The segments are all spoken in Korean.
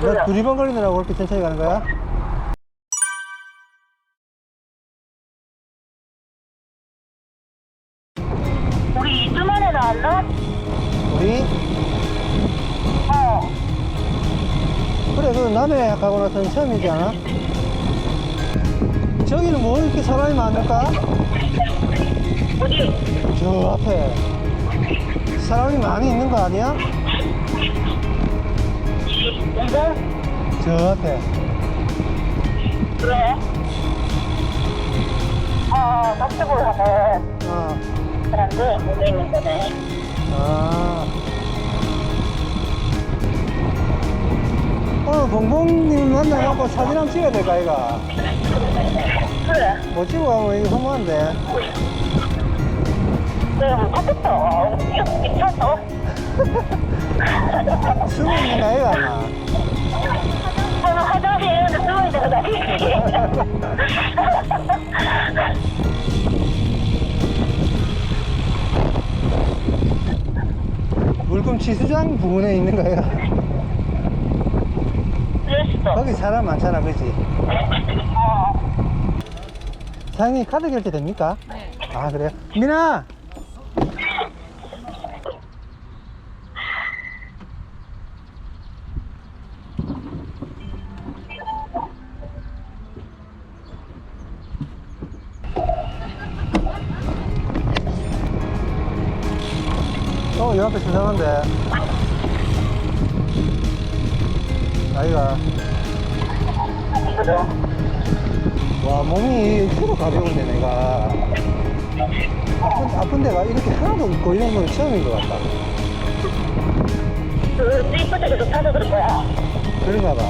너 두리번 걸리느라고 그렇게 천천히 가는 거야? 우리 2주 만에 나왔나? 우리? 어. 그래, 그 남해 가고 나서는 처음이지 않아? 저기는 뭐 이렇게 사람이 많을까? 어디? 저 앞에 사람이 많이 있는 거 아니야? 운동? 저 앞에 그래. 어, 납득을 하는 어. 사람들 모여 있는 거네. 아. 오늘 봉봉님 만나갖고 사진 한번 찍어야 될까, 이가? 그래. 못 찍고 가면 이거 허무한데. 뭐, tab했어. 미쳤어. 숨어 있는 거 이가, 아마. 물금 치수장 부근에 있는 거 이가. 그럴 수도. 거기 사람 많잖아, 그지? 어. 사장님 카드 결제 됩니까? 네. 아, 그래요? 민아! 어, 이 앞에 수상한데. 아이가. 와 몸이 서로 가벼운데 내가 아픈, 아픈 데가 이렇게 하나도 없고 이런 건 처음인 것 같다 그, 계속 타서 그럴 거야. 그런가 봐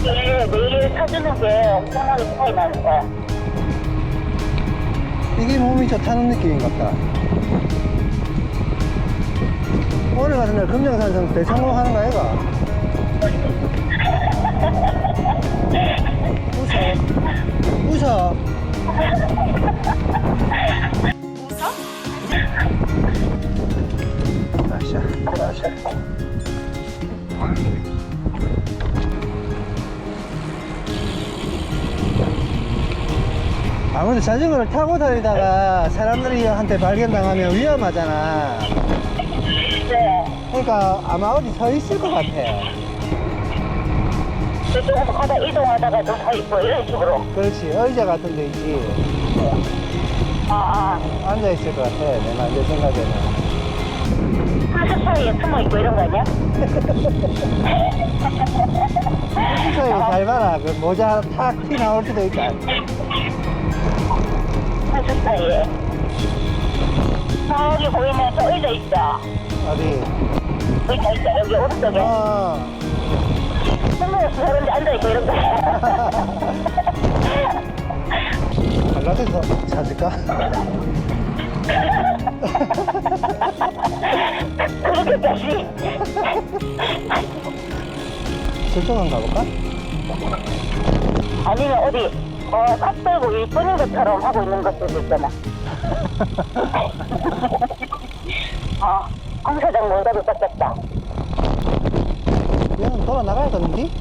이게 매일 타주는 게 엄청나게 차이 나는 거야. 이게 몸이 좋다는 느낌인 것 같다 오늘 같은 날 금정산성 대성공 하는 거 아이가? 웃어 웃어 아샤 아샤 아무래도 자전거를 타고 다니다가 사람들이한테 발견당하면 위험하잖아. 네. 그러니까 아마 어디 서 있을 것 같아. 저쪽으로 가다 이동하다가 좀서 있고 이런 식으로. 그렇지. 의자 같은 데 있지. 아, 아. 앉아 있을 것 같아. 내, 말- 내 생각에는. 풀숲 사이에 숨어 있고 이런 거 아니야? 수사에 잘 봐라. 그 모자 탁티 나올 수도 있다. 풀숲 사이에. 저기 보이는 저 의자 있죠? 어디? 여기 오른쪽에. 어. 숨어서 저런데 앉아있고 이런 거. 갈라져서 찾을까? 그렇게까지. 한번 가볼까? 아니면 어디, 어, 깍 빼고 일꾼인 것처럼 하고 있는 것들도 있잖아. 어, 공사장 모자도 닦았다. 얘는 돌아 나가야 되는지?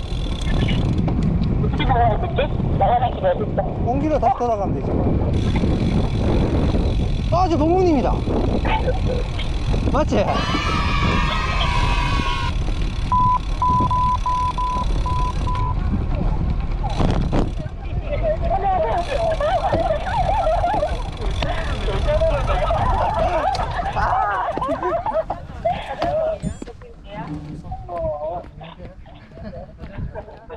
어떻게 나가야 되지? 나가는 길이 어딨어? 온 길로 다시 돌아가면 되지. 뭐. 아, 저 봉봉님이다. 맞지?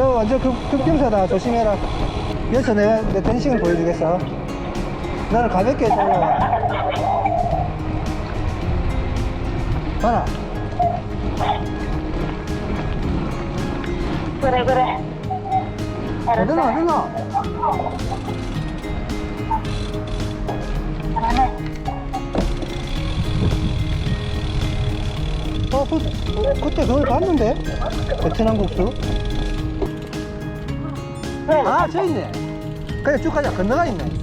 여 완전 급, 급경사다. 조심해라. 여기서 내가 내 댄싱을 보여주겠어. 나는 가볍게 해줘. 봐라. 그래 그래. 어디나, 어디나? 어, 그, 어, 그때 그걸 봤는데? 베트남 국수? 아, 저 있네. 그냥 쭉 가자. 건너가 있네. 어.